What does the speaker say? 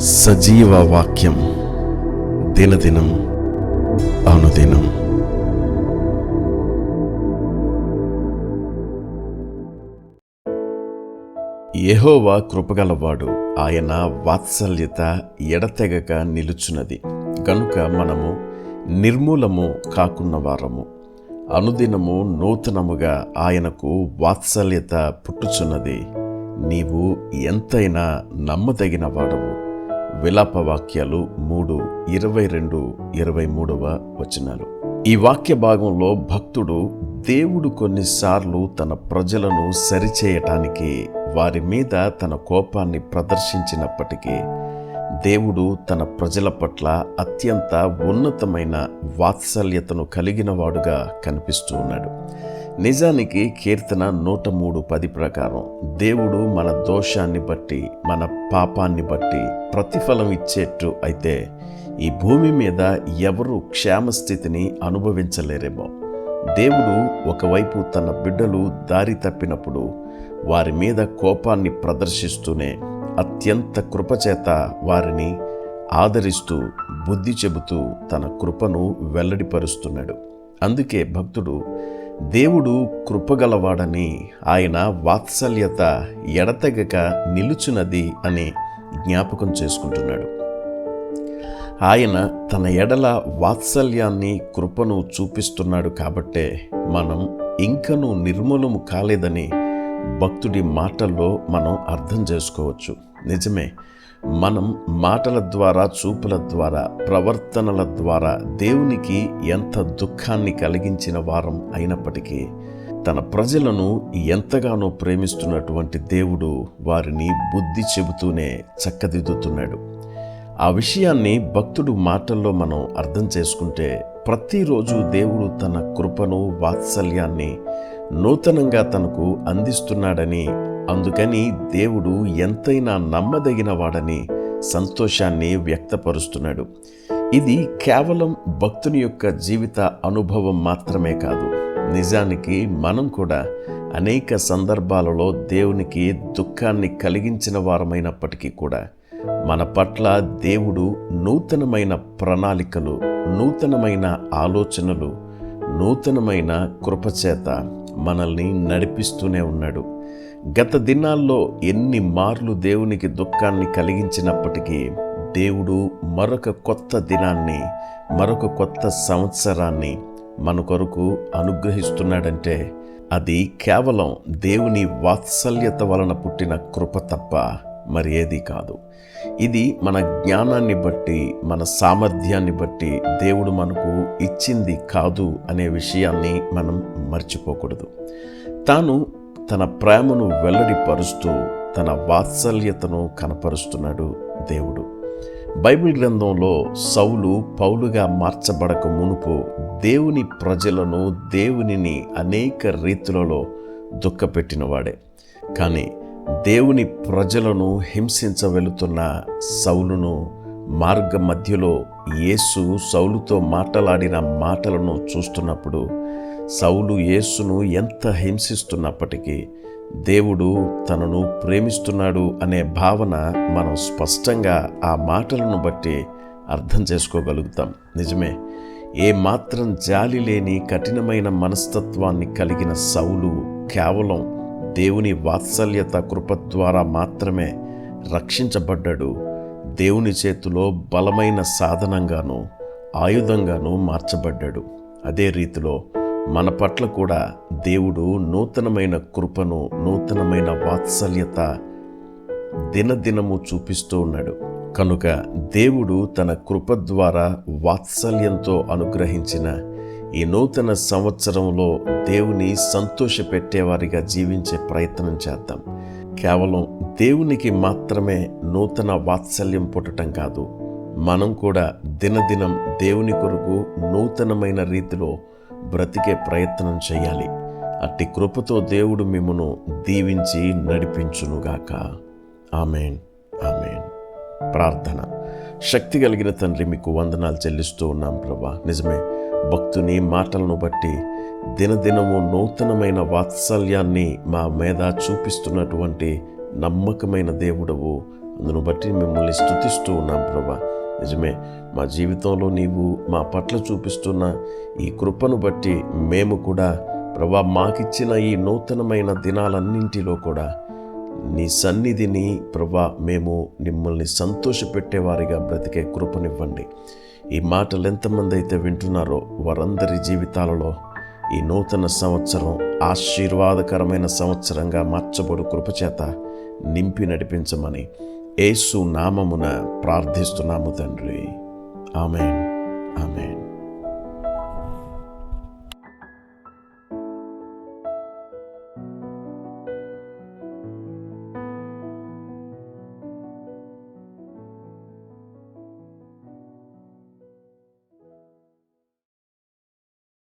సజీవ వాక్యం దినదినం అనుదినం. యహోవా కృపగలవాడు ఆయన వాత్సల్యత ఎడతెగక నిలుచున్నది. గనుక మనము నిర్మూలము కాకున్న వారము. అనుదినము నూతనముగా ఆయనకు వాత్సల్యత పుట్టుచున్నది. నీవు ఎంతైనా నమ్మదగిన వాడవు. విలాప వాక్యాలు మూడు ఇరవై రెండు ఇరవై మూడవ వచనాలు. ఈ వాక్య భాగంలో భక్తుడు దేవుడు కొన్నిసార్లు తన ప్రజలను సరిచేయటానికి వారి మీద తన కోపాన్ని ప్రదర్శించినప్పటికీ దేవుడు తన ప్రజల పట్ల అత్యంత ఉన్నతమైన వాత్సల్యతను కలిగినవాడుగా కనిపిస్తూ ఉన్నాడు. నిజానికి కీర్తన నూట మూడు పది ప్రకారం. దేవుడు మన దోషాన్ని బట్టి మన పాపాన్ని బట్టి ప్రతిఫలం ఇచ్చేట్టు అయితే ఈ భూమి మీద ఎవరు క్షేమస్థితిని అనుభవించలేరేమో. దేవుడు ఒకవైపు తన బిడ్డలు దారి తప్పినప్పుడు వారి మీద కోపాన్ని ప్రదర్శిస్తూనే అత్యంత కృపచేత వారిని ఆదరిస్తూ బుద్ధి చెబుతూ తన కృపను వెల్లడిపరుస్తున్నాడు. అందుకే భక్తుడు దేవుడు కృపగలవాడని ఆయన వాత్సల్యత ఎడతెగక నిలుచున్నది అని జ్ఞాపకం చేసుకుంటున్నాడు. ఆయన తన ఎడల వాత్సల్యాన్ని కృపను చూపిస్తున్నాడు కాబట్టే మనం ఇంకను నిర్మూలము కాలేదని భక్తుడి మాటల్లో మనం అర్థం చేసుకోవచ్చు. నిజమే మనం మాటల ద్వారా చూపుల ద్వారా ప్రవర్తనల ద్వారా దేవునికి ఎంత దుఃఖాన్ని కలిగించిన వారం అయినప్పటికీ తన ప్రజలను ఎంతగానో ప్రేమిస్తున్నటువంటి దేవుడు వారిని బుద్ధి చెబుతూనే చక్కదిద్దుతున్నాడు. ఆ విషయాన్ని భక్తుడు మాటల్లో మనం అర్థం చేసుకుంటే ప్రతిరోజు దేవుడు తన కృపను వాత్సల్యాన్ని నూతనంగా తనకు అందిస్తున్నాడని అందుకని దేవుడు ఎంతైనా నమ్మదగిన వాడని సంతోషాన్ని వ్యక్తపరుస్తున్నాడు. ఇది కేవలం భక్తుని యొక్క జీవిత అనుభవం మాత్రమే కాదు. నిజానికి మనం కూడా అనేక సందర్భాలలో దేవునికి దుఃఖాన్ని కలిగించిన వారమైనప్పటికీ కూడా మన పట్ల దేవుడు నూతనమైన ప్రణాళికలు నూతనమైన ఆలోచనలు నూతనమైన కృపచేత మనల్ని నడిపిస్తూనే ఉన్నాడు. గత దినాల్లో ఎన్ని మార్లు దేవునికి దుఃఖాన్ని కలిగించినప్పటికీ దేవుడు మరొక కొత్త దినాన్ని మరొక కొత్త సంవత్సరాన్ని మన కొరకు అనుగ్రహిస్తున్నాడంటే అది కేవలం దేవుని వాత్సల్యత వలన పుట్టిన కృప తప్ప మరి ఏది కాదు. ఇది మన జ్ఞానాన్ని బట్టి మన సామర్థ్యాన్ని బట్టి దేవుడు మనకు ఇచ్చింది కాదు అనే విషయాన్ని మనం మర్చిపోకూడదు. తాను తన ప్రేమను వెల్లడిపరుస్తూ తన వాత్సల్యతను కనపరుస్తున్నాడు దేవుడు. బైబిల్ గ్రంథంలో సౌలు పౌలుగా మార్చబడక మునుపు దేవుని ప్రజలను దేవునిని అనేక రీతులలో దుఃఖపెట్టినవాడే. కానీ దేవుని ప్రజలను హింసించవెళుతున్న సౌలును మార్గ మధ్యలో యేసు సౌలుతో మాటలాడిన మాటలను చూస్తున్నప్పుడు సౌలు యేసును ఎంత హింసిస్తున్నప్పటికీ దేవుడు తనను ప్రేమిస్తున్నాడు అనే భావన మనం స్పష్టంగా ఆ మాటలను బట్టి అర్థం చేసుకోగలుగుతాం. నిజమే ఏ మాత్రం జాలి లేని కఠినమైన మనస్తత్వాన్ని కలిగిన సౌలు కేవలం దేవుని వాత్సల్యత కృప ద్వారా మాత్రమే రక్షించబడ్డాడు. దేవుని చేతిలో బలమైన సాధనంగాను ఆయుధంగాను మార్చబడ్డాడు. అదే రీతిలో మన పట్ల కూడా దేవుడు నూతనమైన కృపను నూతనమైన వాత్సల్యత దినదినము చూపిస్తూ ఉన్నాడు. కనుక దేవుడు తన కృప ద్వారా వాత్సల్యంతో అనుగ్రహించిన ఈ నూతన సంవత్సరంలో దేవుని సంతోషపెట్టేవారిగా జీవించే ప్రయత్నం చేద్దాం. కేవలం దేవునికి మాత్రమే నూతన వాత్సల్యం పుట్టడం కాదు. మనం కూడా దినదినం దేవుని కొరకు నూతనమైన రీతిలో బ్రతికే ప్రయత్నం చేయాలి. అట్టి కృపతో దేవుడు మిమ్మను దీవించి నడిపించునుగాక. ఆమెన్. ఆమెన్. ప్రార్థన. శక్తి కలిగిన తండ్రి మీకు వందనాలు చెల్లిస్తూ ఉన్నాం ప్రభా. నిజమే భక్తుని మాటలను బట్టి దినదినము నూతనమైన వాత్సల్యాన్ని మా మీద చూపిస్తున్నటువంటి నమ్మకమైన దేవుడవు. అందును బట్టి మిమ్మల్ని స్తుతిస్తూ ఉన్నాం ప్రభా. నిజమే మా జీవితంలో నీవు మా పట్ల చూపిస్తున్న ఈ కృపను బట్టి మేము కూడా ప్రభా మాకిచ్చిన ఈ నూతనమైన దినాలన్నింటిలో కూడా నీ సన్నిధిని ప్రభా మేము మిమ్మల్ని సంతోషపెట్టేవారిగా బ్రతికే కృపనివ్వండి. ఈ మాటలు ఎంతమంది అయితే వింటున్నారో వారందరి జీవితాలలో ఈ నూతన సంవత్సరం ఆశీర్వాదకరమైన సంవత్సరంగా మార్చబడు కృపచేత నింపి నడిపించమని ఏసు నామమున ప్రార్థిస్తున్నాము తండ్రి. ఆమెన్. ఆమెన్.